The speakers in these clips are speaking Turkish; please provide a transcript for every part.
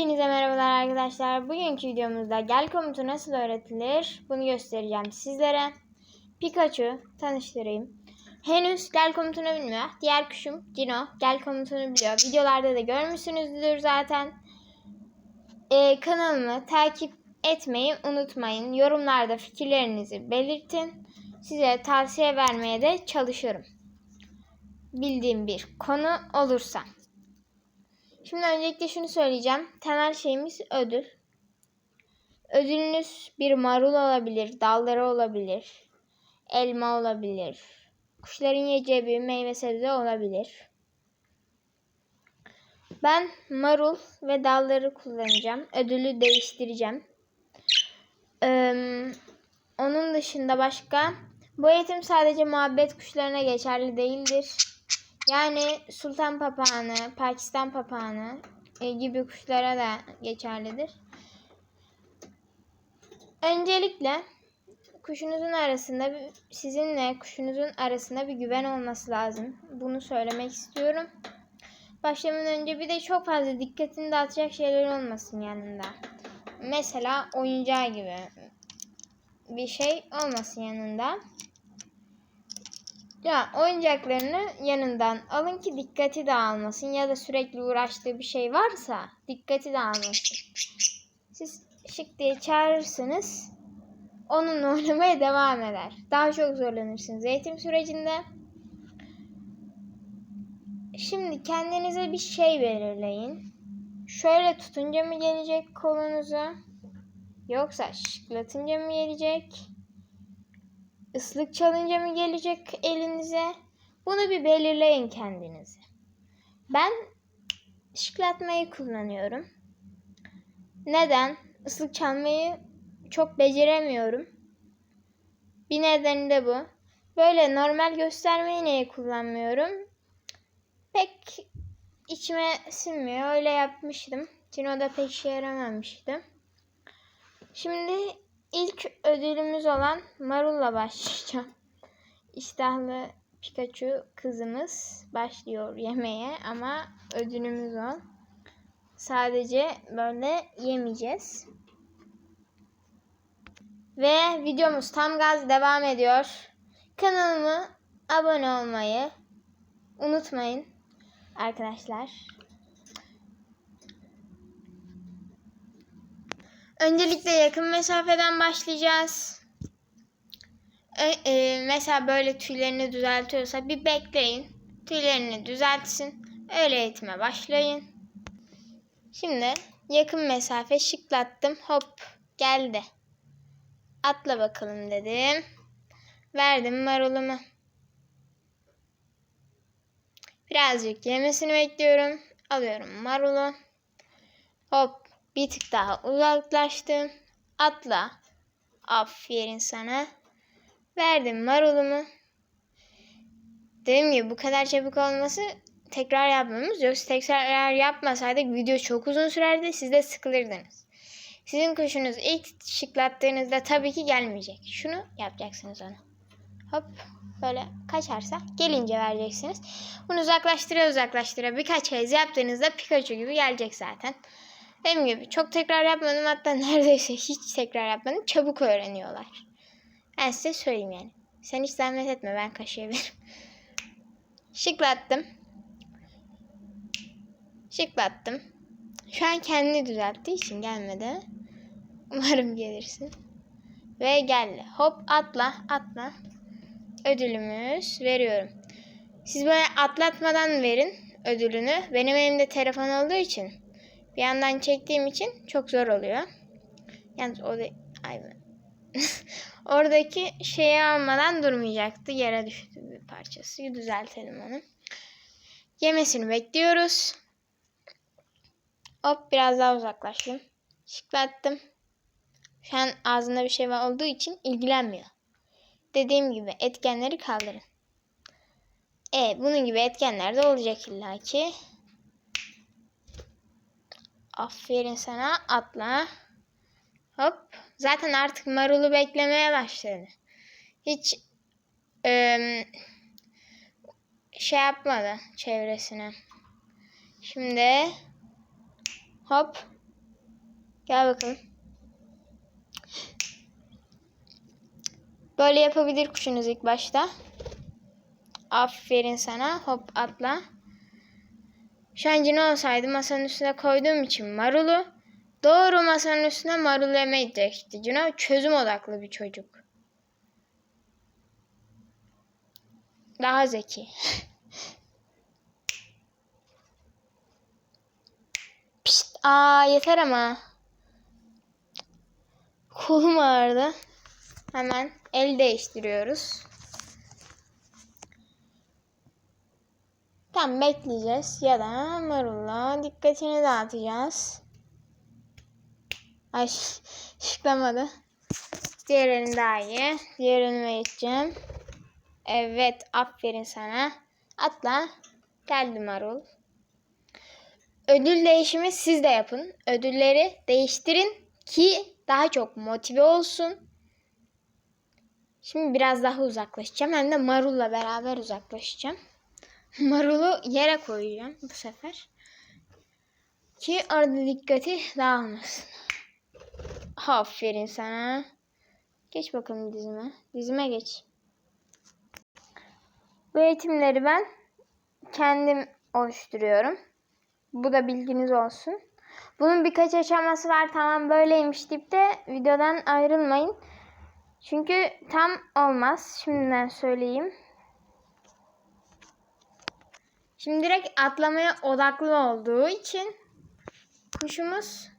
Hepinize merhabalar arkadaşlar. Bugünkü videomuzda gel komutu nasıl öğretilir bunu göstereceğim sizlere. Pikachu tanıştırayım. Henüz gel komutunu bilmiyor. Diğer kuşum Dino gel komutunu biliyor. Videolarda da görmüşsünüzdür zaten. Ee, kanalımı takip etmeyi unutmayın. Yorumlarda fikirlerinizi belirtin. Size tavsiye vermeye de çalışırım. Bildiğim bir konu olursa. Şimdi öncelikle şunu söyleyeceğim. Temel şeyimiz ödül. Ödülünüz bir marul olabilir, dalları olabilir, elma olabilir, kuşların yiyeceği bir meyve sebze olabilir. Ben marul ve dalları kullanacağım. Ödülü değiştireceğim. Ee, onun dışında başka bu eğitim sadece muhabbet kuşlarına geçerli değildir. Yani sultan papağanı, Pakistan papağanı e, gibi kuşlara da geçerlidir. Öncelikle kuşunuzun arasında sizinle kuşunuzun arasında bir güven olması lazım. Bunu söylemek istiyorum. Başlamadan önce bir de çok fazla dikkatini dağıtacak şeyler olmasın yanında. Mesela oyuncağı gibi bir şey olmasın yanında. Ya oyuncaklarını yanından alın ki dikkati dağılmasın ya da sürekli uğraştığı bir şey varsa dikkati dağılmasın. Siz şık diye çağırırsınız. Onunla oynamaya devam eder. Daha çok zorlanırsınız eğitim sürecinde. Şimdi kendinize bir şey belirleyin. Şöyle tutunca mı gelecek kolunuzu? Yoksa şıklatınca mı gelecek? Islık çalınca mı gelecek elinize? Bunu bir belirleyin kendinize. Ben şıklatmayı kullanıyorum. Neden? Islık çalmayı çok beceremiyorum. Bir nedeni de bu. Böyle normal göstermeyi niye kullanmıyorum? Pek içime sinmiyor. Öyle yapmıştım. Cino'da pek işe yaramamıştı. Şimdi ilk ödülümüz olan Marul'la başlayacağım. İştahlı Pikachu kızımız başlıyor yemeye ama ödülümüz o. Sadece böyle yemeyeceğiz. Ve videomuz tam gaz devam ediyor. Kanalıma abone olmayı unutmayın arkadaşlar. Öncelikle yakın mesafeden başlayacağız. Ö- e, mesela böyle tüylerini düzeltiyorsa bir bekleyin. Tüylerini düzeltsin. Öyle eğitime başlayın. Şimdi yakın mesafe şıklattım. Hop geldi. Atla bakalım dedim. Verdim marulumu. Birazcık yemesini bekliyorum. Alıyorum marulu. Hop bir tık daha uzaklaştım. Atla. Aferin sana. Verdim marulumu. Dediğim gibi bu kadar çabuk olması tekrar yapmamız. Yoksa tekrar yapmasaydık video çok uzun sürerdi. Siz de sıkılırdınız. Sizin kuşunuz ilk şıklattığınızda tabii ki gelmeyecek. Şunu yapacaksınız ona. Hop böyle kaçarsa gelince vereceksiniz. Bunu uzaklaştıra uzaklaştıra birkaç kez yaptığınızda Pikachu gibi gelecek zaten. Dediğim gibi çok tekrar yapmadım hatta neredeyse hiç tekrar yapmadım. Çabuk öğreniyorlar. Ben size söyleyeyim yani. Sen hiç zahmet etme ben kaşıyabilirim. Şıklattım. Şıklattım. Şu an kendini düzelttiği için gelmedi. Umarım gelirsin. Ve geldi. Hop atla atla. Ödülümüz veriyorum. Siz böyle atlatmadan verin ödülünü. Benim elimde telefon olduğu için bir yandan çektiğim için çok zor oluyor. Yalnız o da ay oradaki şeyi almadan durmayacaktı. Yere düştü bir parçası. Düzeltelim onu. Yemesini bekliyoruz. Hop biraz daha uzaklaştım. Şıklattım. Şu an ağzında bir şey var olduğu için ilgilenmiyor. Dediğim gibi etkenleri kaldırın. E bunun gibi etkenler de olacak illaki. Aferin sana atla. Hop. Zaten artık marulu beklemeye başladı. Hiç eee, şey yapmadı çevresine. Şimdi hop Gel bakalım. Böyle yapabilir kuşunuz ilk başta. Aferin sana. Hop atla. Şu an cini olsaydı masanın üstüne koyduğum için marulu doğru masanın üstüne marul yemeyecekti. Cino çözüm odaklı bir çocuk. Daha zeki. Pişt. Aa yeter ama. Kolum ağrıdı. Hemen el değiştiriyoruz. Tam bekleyeceğiz ya da marulla dikkatini dağıtacağız. Ay şıklamadı. Diğer elin daha iyi. Diğer elime. Evet aferin sana. Atla. Geldi marul. Ödül değişimi siz de yapın. Ödülleri değiştirin ki daha çok motive olsun. Şimdi biraz daha uzaklaşacağım. Hem de marulla beraber uzaklaşacağım. Marulu yere koyacağım bu sefer. Ki orada dikkati dağılmasın. Aferin sana. Geç bakalım dizime. Dizime geç. Bu eğitimleri ben kendim oluşturuyorum. Bu da bilginiz olsun. Bunun birkaç aşaması var. Tamam böyleymiş deyip de videodan ayrılmayın. Çünkü tam olmaz. Şimdiden söyleyeyim. Şimdi direkt atlamaya odaklı olduğu için kuşumuz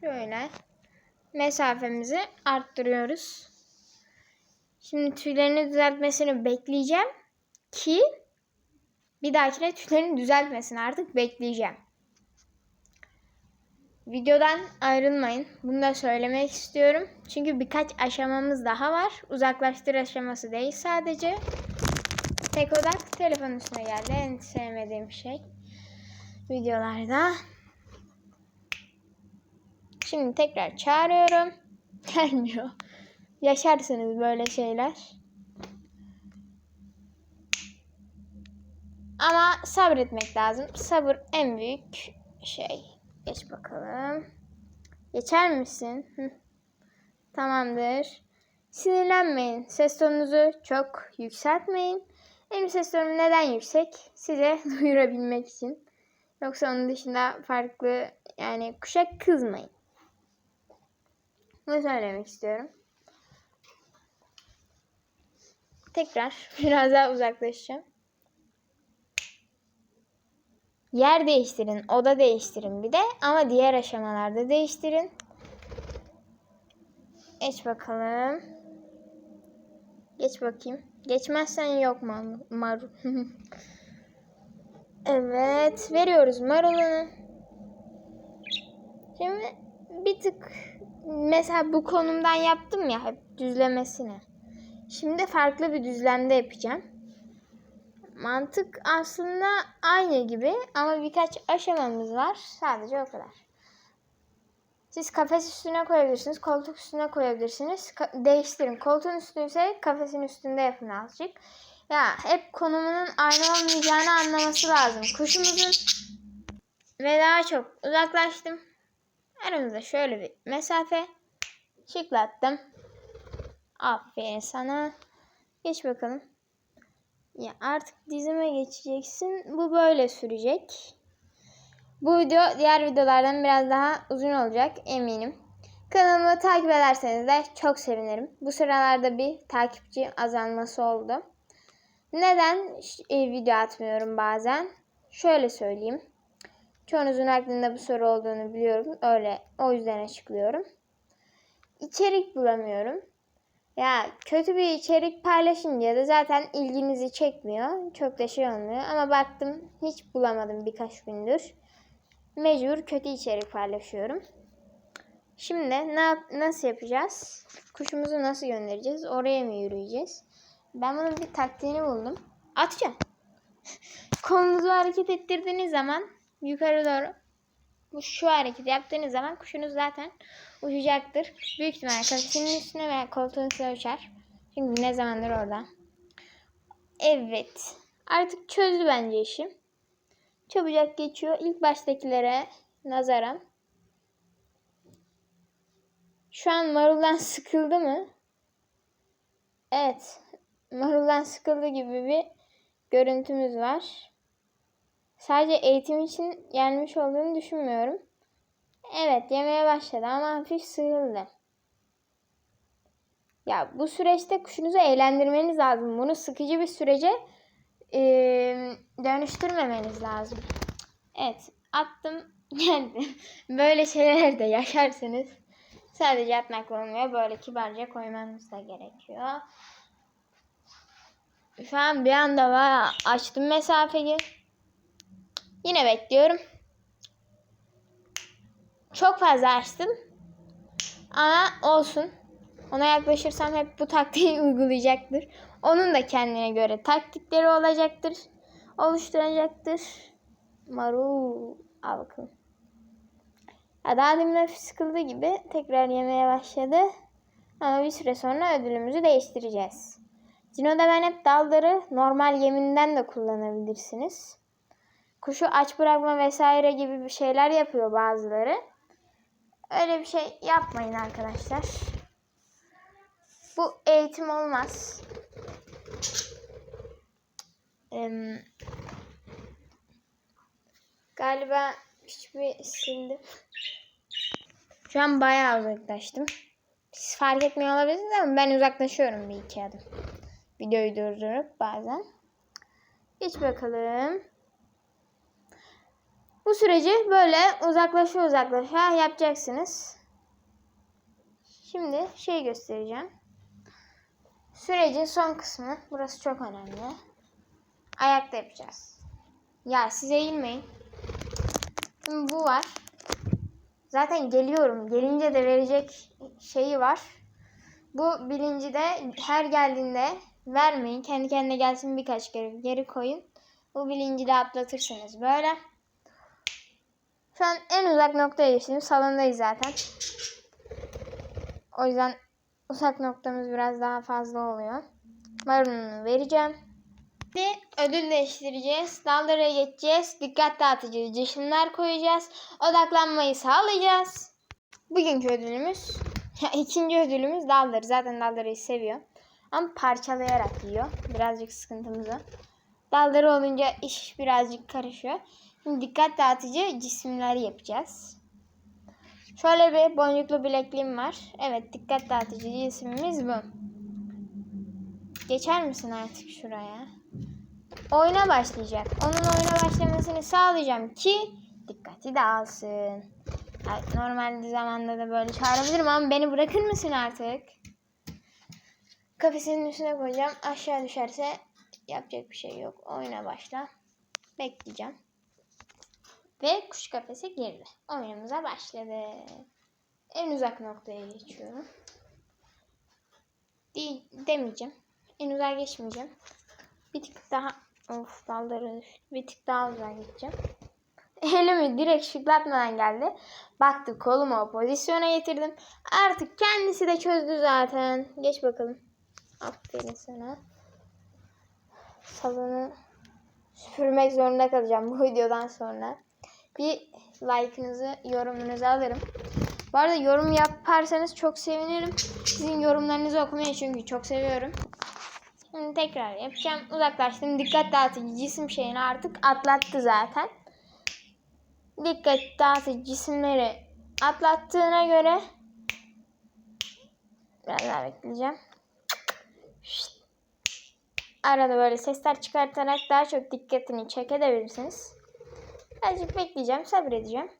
şöyle mesafemizi arttırıyoruz. Şimdi tüylerini düzeltmesini bekleyeceğim ki bir dahakine tüylerini düzeltmesini artık bekleyeceğim. Videodan ayrılmayın. Bunu da söylemek istiyorum. Çünkü birkaç aşamamız daha var. Uzaklaştır aşaması değil sadece. Tek odak telefon üstüne geldi. En sevmediğim şey videolarda. Şimdi tekrar çağırıyorum. Gelmiyor. Yaşarsınız böyle şeyler. Ama sabretmek lazım. Sabır en büyük şey. Geç bakalım. Geçer misin? Tamamdır. Sinirlenmeyin. Ses tonunuzu çok yükseltmeyin. Benim ses neden yüksek? Size duyurabilmek için. Yoksa onun dışında farklı yani kuşak kızmayın. Bunu söylemek istiyorum. Tekrar biraz daha uzaklaşacağım. Yer değiştirin, oda değiştirin bir de ama diğer aşamalarda değiştirin. Geç bakalım. Geç bakayım. Geçmezsen yok mu marul? evet, veriyoruz marulunu. Şimdi bir tık mesela bu konumdan yaptım ya hep düzlemesini. Şimdi farklı bir düzlemde yapacağım. Mantık aslında aynı gibi ama birkaç aşamamız var. Sadece o kadar. Siz kafes üstüne koyabilirsiniz, koltuk üstüne koyabilirsiniz. Ka- değiştirin. Koltuğun üstü ise kafesin üstünde yapın azıcık. Ya hep konumunun aynı olmayacağını anlaması lazım. Kuşumuzun ve daha çok uzaklaştım. Aramızda şöyle bir mesafe çıklattım. Aferin sana. Geç bakalım. Ya artık dizime geçeceksin. Bu böyle sürecek. Bu video diğer videolardan biraz daha uzun olacak eminim. Kanalımı takip ederseniz de çok sevinirim. Bu sıralarda bir takipçi azalması oldu. Neden e, video atmıyorum bazen? Şöyle söyleyeyim. Çoğunuzun aklında bu soru olduğunu biliyorum. Öyle o yüzden açıklıyorum. İçerik bulamıyorum. Ya kötü bir içerik paylaşınca da zaten ilginizi çekmiyor. Çok da şey olmuyor. Ama baktım hiç bulamadım birkaç gündür. Mecbur kötü içerik paylaşıyorum. Şimdi ne nasıl yapacağız? Kuşumuzu nasıl göndereceğiz? Oraya mı yürüyeceğiz? Ben bunun bir taktiğini buldum. Atacağım. Kolunuzu hareket ettirdiğiniz zaman yukarı doğru bu şu hareket yaptığınız zaman kuşunuz zaten uçacaktır. Büyük ihtimalle kafesinin üstüne veya koltuğun üstüne uçar. Çünkü ne zamandır orada. Evet. Artık çözdü bence işim. Çabucak geçiyor. İlk baştakilere nazaran Şu an maruldan sıkıldı mı? Evet. Maruldan sıkıldı gibi bir görüntümüz var. Sadece eğitim için gelmiş olduğunu düşünmüyorum. Evet yemeye başladı ama hafif sıkıldı. Ya bu süreçte kuşunuzu eğlendirmeniz lazım. Bunu sıkıcı bir sürece e, dönüştürmemeniz lazım. Evet attım geldi. Böyle şeyler de yaşarsınız. Sadece atmak olmuyor. Böyle kibarca koymanız da gerekiyor. Şu an bir anda var. Açtım mesafeyi. Yine bekliyorum. Çok fazla açtım. Ama olsun. Ona yaklaşırsam hep bu taktiği uygulayacaktır. Onun da kendine göre taktikleri olacaktır. Oluşturacaktır. Marul. Al bakalım. Ya daha gibi tekrar yemeye başladı. Ama bir süre sonra ödülümüzü değiştireceğiz. Cino'da ben hep dalları normal yeminden de kullanabilirsiniz. Kuşu aç bırakma vesaire gibi bir şeyler yapıyor bazıları. Öyle bir şey yapmayın arkadaşlar. Bu eğitim olmaz. Galiba hiçbir sildim. Şu an bayağı uzaklaştım. Siz fark etmiyor olabilirsiniz ama ben uzaklaşıyorum bir iki adım. Videoyu durdurup bazen. Geç bakalım. Bu süreci böyle uzaklaşa uzaklaşa yapacaksınız. Şimdi şey göstereceğim. Sürecin son kısmı. Burası çok önemli. Ayakta yapacağız. Ya siz eğilmeyin. Şimdi bu var. Zaten geliyorum. Gelince de verecek şeyi var. Bu bilinci de her geldiğinde vermeyin. Kendi kendine gelsin birkaç kere geri koyun. Bu bilinci de atlatırsınız böyle. Şu an en uzak noktaya geçtim. Salondayız zaten. O yüzden uzak noktamız biraz daha fazla oluyor. Marulunu vereceğim. Şimdi ödül değiştireceğiz. Dallara geçeceğiz. Dikkat dağıtıcı cisimler koyacağız. Odaklanmayı sağlayacağız. Bugünkü ödülümüz, ya ikinci ödülümüz dalları. Zaten dalları seviyor. Ama parçalayarak yiyor. Birazcık sıkıntımız o. Dalları olunca iş birazcık karışıyor. Şimdi dikkat dağıtıcı cisimler yapacağız. Şöyle bir boncuklu bilekliğim var. Evet dikkat dağıtıcı cisimimiz bu. Geçer misin artık şuraya? Oyuna başlayacak. Onun oyuna başlamasını sağlayacağım ki dikkati dağılsın. Ay, Normal zamanda da böyle çağırabilirim ama beni bırakır mısın artık? Kafesinin üstüne koyacağım. Aşağı düşerse yapacak bir şey yok. Oyuna başla. Bekleyeceğim. Ve kuş kafese girdi. Oyunumuza başladı. En uzak noktaya geçiyorum. Değil, demeyeceğim. En uzağa geçmeyeceğim. Bir tık daha of dalları düştü. Bir tık daha uzağa geçeceğim. Elimi direkt şıklatmadan geldi. Baktı kolumu o pozisyona getirdim. Artık kendisi de çözdü zaten. Geç bakalım. Aferin sana. Salonu süpürmek zorunda kalacağım bu videodan sonra. Bir like'ınızı, yorumunuzu alırım. Bu arada yorum yaparsanız çok sevinirim. Sizin yorumlarınızı okumayı çünkü çok seviyorum. Şimdi tekrar yapacağım. Uzaklaştım. Dikkat dağıtıcı cisim şeyini artık atlattı zaten. Dikkat dağıtıcı cisimleri atlattığına göre biraz daha bekleyeceğim. Şşt. Arada böyle sesler çıkartarak daha çok dikkatini çekebilirsiniz. Birazcık bekleyeceğim, sabredeceğim.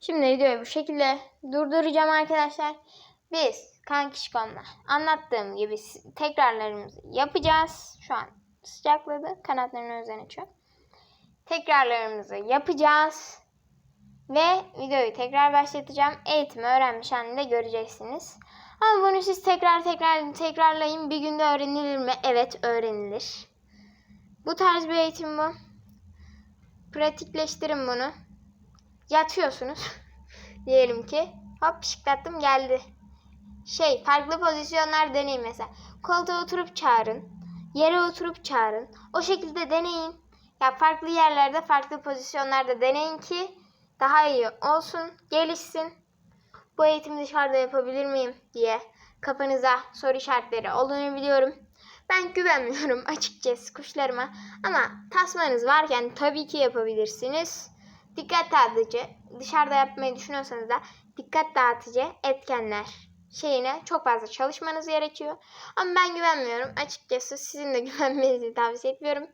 Şimdi videoyu bu şekilde durduracağım arkadaşlar. Biz kankişkomla anlattığım gibi tekrarlarımızı yapacağız. Şu an sıcakladı. Kanatlarını üzerine açıyor. Tekrarlarımızı yapacağız. Ve videoyu tekrar başlatacağım. Eğitimi öğrenmiş halinde göreceksiniz. Ama bunu siz tekrar tekrar tekrarlayın. Bir günde öğrenilir mi? Evet öğrenilir. Bu tarz bir eğitim bu. Pratikleştirin bunu. Yatıyorsunuz. Diyelim ki. Hop şıklattım geldi. Şey farklı pozisyonlar deneyin mesela. Koltuğa oturup çağırın. Yere oturup çağırın. O şekilde deneyin. Ya farklı yerlerde farklı pozisyonlarda deneyin ki daha iyi olsun, gelişsin. bu eğitimi dışarıda yapabilir miyim diye kafanıza soru işaretleri olduğunu biliyorum. Ben güvenmiyorum açıkçası kuşlarıma ama tasmanız varken tabii ki yapabilirsiniz. Dikkat dağıtıcı, dışarıda yapmayı düşünüyorsanız da dikkat dağıtıcı etkenler şeyine çok fazla çalışmanız gerekiyor. Ama ben güvenmiyorum. Açıkçası sizin de güvenmenizi tavsiye etmiyorum.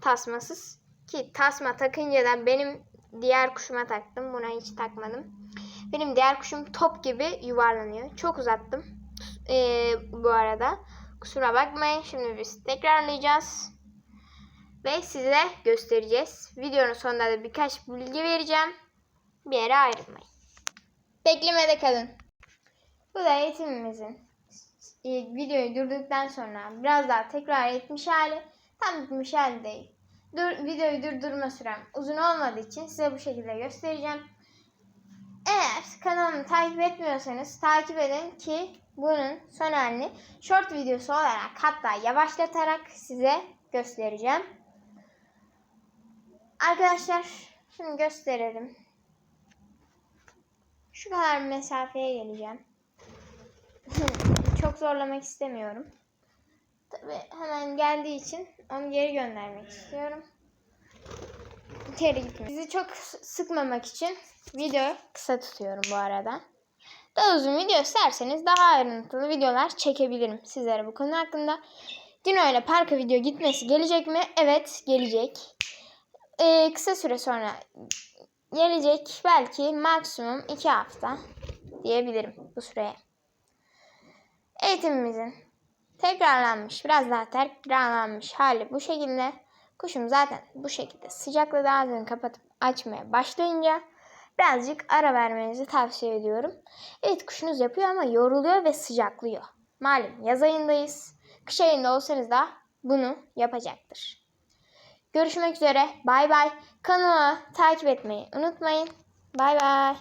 Tasmasız. Ki tasma takınca da benim diğer kuşuma taktım. Buna hiç takmadım. Benim diğer kuşum top gibi yuvarlanıyor. Çok uzattım. Ee, bu arada. Kusura bakmayın. Şimdi biz tekrarlayacağız. Ve size göstereceğiz. Videonun sonunda da birkaç bilgi vereceğim. Bir yere ayrılmayın. Beklemede kalın. Bu da eğitimimizin e, videoyu durduktan sonra biraz daha tekrar etmiş hali. Tam bitmiş hali değil. Dur, videoyu durdurma sürem uzun olmadığı için size bu şekilde göstereceğim. Eğer kanalımı takip etmiyorsanız takip edin ki bunun son halini short videosu olarak hatta yavaşlatarak size göstereceğim. Arkadaşlar şimdi gösterelim. Şu kadar mesafeye geleceğim. Zorlamak istemiyorum. Tabi hemen geldiği için onu geri göndermek istiyorum. Geri gitmiyor. Sizi çok sıkmamak için video kısa tutuyorum bu arada. Daha uzun video isterseniz daha ayrıntılı videolar çekebilirim sizlere bu konu hakkında. Dino ile parka video gitmesi gelecek mi? Evet gelecek. Ee, kısa süre sonra gelecek. Belki maksimum 2 hafta diyebilirim bu süreye. Eğitimimizin tekrarlanmış, biraz daha tekrarlanmış hali bu şekilde. Kuşum zaten bu şekilde sıcaklığı ağzını kapatıp açmaya başlayınca birazcık ara vermenizi tavsiye ediyorum. Evet kuşunuz yapıyor ama yoruluyor ve sıcaklıyor. Malum yaz ayındayız. Kış ayında olsanız da bunu yapacaktır. Görüşmek üzere. Bay bay. Kanalı takip etmeyi unutmayın. Bay bay.